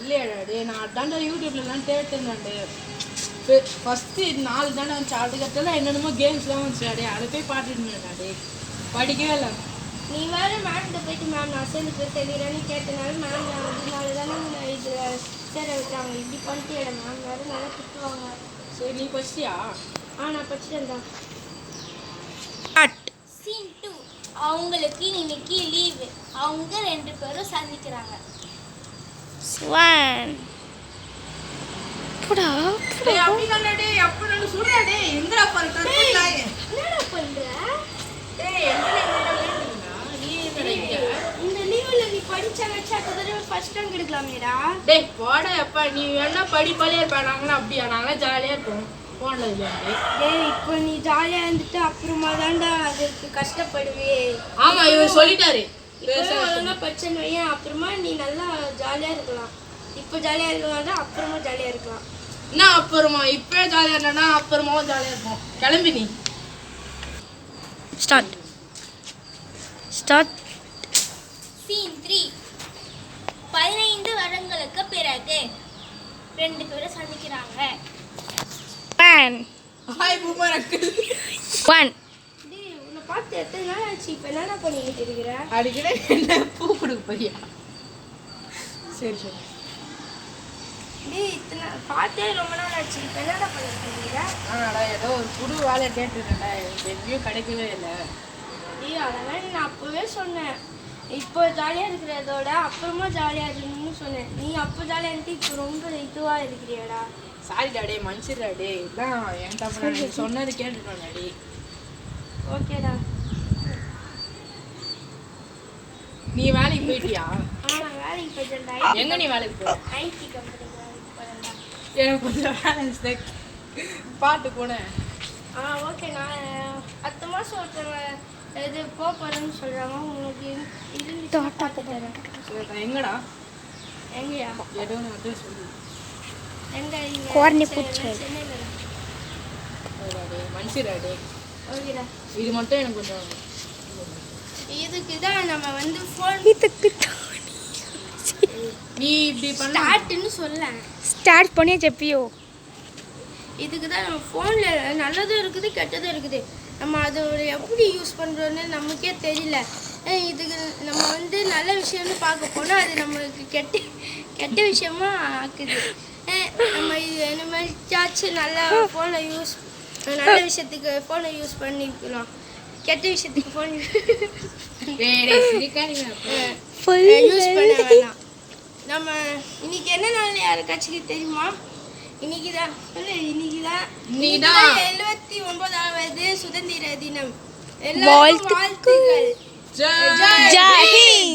இல்லையாடா டே நான் அதான்டா யூடியூப்லலாம் தேட்டுனாண்டு ஃபஸ்ட்டு நாலு தானே வந்துச்சு அதுக்கப்புறம் என்னென்னமோ கேம்ஸ்லாம் வந்துச்சு டே அதை போய் பாட்டுட்டு டே படிக்கவே இல்லை. நீ வேற மேம்கிட்ட போயிட்டு மேம் நான் சேர்ந்து போய் தெரியுறேன்னு கேட்டனால மேம் அதனால தானே உன்னை இது சேர வைக்கிறாங்க இப்படி பண்ணிட்டு மேம் வேற நல்லா திட்டுவாங்க. சரி நீ படிச்சியா ஆ நான் படிச்சுட்டேன் தான். சீன் டூ அவங்களுக்கு இன்னைக்கு லீவு அவங்க ரெண்டு பேரும் சந்திக்கிறாங்க. ஸ்வான் போடா டேய் அப்படி தானே டேய் அப்படி நான் டேய் எங்கடா போற என்னடா பண்ற? டேய் இந்த லீவுல நீ படிச்சா வச்சா தடவை ஃபர்ஸ்ட் ரேங்க் எடுக்கலாமேடா. டேய் போடா நீ படிப்பாலே இருப்பா நாங்களாம் அப்படியா? நாங்களாம் ஜாலியாக இருப்போம். டேய் இப்போ நீ ஜாலியா இருந்துட்டு அப்புறமா தான்டா அதுக்கு கஷ்டப்படுவே. ஆமா இவர் சொல்லிட்டாரு. இப்போ ஒழுங்கா படிச்சேன்னு வையேன். அப்புறமா நீ நல்லா ஜாலியா இருக்கலாம். இப்போ ஜாலியா இருக்கலாம் அப்புறமா ஜாலியா இருக்கலாம். என்ன அப்புறமா? இப்பவே ஜாலியாக இருந்தா அப்புறமாவும் ஜாலியாக இருப்போம். கிளம்பி நீ. ஸ்டார்ட் ஸ்டார்ட் சீன் த்ரீ பதினைந்து வருடங்களுக்கு பிறகு ரெண்டு பேரும் சந்திக்கிறாங்க. ஒன் பார்த்து எத்தனை நாள் ஆச்சு? இப்போ என்னடா பண்ணிக்கிட்டு இருக்கிற? அடிக்கடி என்ன பூ கொடுக்க போறியா? சரி சரி. டேய் இத்தனை பார்த்தே ரொம்ப நாள் ஆச்சு. இப்போ என்னடா பண்ணிட்டு இருக்கிற? ஆனாடா ஏதோ ஒரு புது வேலை கேட்டுருக்கேன்டா எனக்கு எங்கேயும் கிடைக்கவே இல்லை. டேய் அதெல்லாம் நான் அப்போவே சொன்னேன். இப்போ ஜாலியாக இருக்கிறதோட அப்புறமா ஜாலியாக இருக்கணும்னு சொன்னேன். நீ அப்போ ஜாலியாக இருந்து இப்போ ரொம்ப இதுவாக இருக்கிறியாடா. சாரிடா டே மனுஷடா டே இதான் என் தப்பு. சொன்னது டே ஓகேடா. நீ வேலைக்கு போயிட்டியா? நான் வேலைக்கு போயிட்டேன்டா எங்க நீ வேலைக்கு போற ஐடி கம்பெனிக்கு வேலைக்கு போகிறேன்டா எனக்கு கொஞ்சம் வேலை இருக்கு. பாட்டு போனேன் ஆ ஓகே நான் அடுத்த மாதம் ஒருத்தவங்க இது போக போகிறேன்னு சொல்கிறாங்க உங்களுக்கு இருந்து எங்கடா? எங்கயா? ஏதோ நான் அட்ரஸ் சொல்லு. எங்க இங்க? கோர்னி. சென்னையில ஓகேடா. இது மட்டும் எனக்கு கொஞ்சம் இதுக்கு தான் நம்ம வந்து ஃபோன் இதுக்கு நீ இப்படி ஸ்டார்ட்னு சொல்ல ஸ்டார்ட் பண்ணியே செப்பியோ இதுக்கு தான் நம்ம ஃபோனில் நல்லதும் இருக்குது கெட்டதும் இருக்குது. நம்ம அதை எப்படி யூஸ் பண்ணுறோன்னு நமக்கே தெரியல. இதுக்கு நம்ம வந்து நல்ல விஷயம்னு பார்க்க போனால் அது நம்மளுக்கு கெட்ட கெட்ட விஷயமா ஆக்குது. நம்ம இது என்ன மாதிரி சாச்சு நல்லா ஃபோனை யூஸ் நல்ல விஷயத்துக்கு ஃபோனை யூஸ் பண்ணிக்கலாம். கெட்ட விஷயத்துக்கு ஃபோன் யூஸ் பண்ண வேணாம். நம்ம இன்னைக்கு என்ன நாள் யாருக்காச்சும் தெரியுமா? இன்னைக்கு தான் இன்னைக்கு தான் இன்னைக்குதான். எழுபத்தி ஒன்பதாவது சுதந்திர தினம். வாழ்த்துக்கள். ஜெய்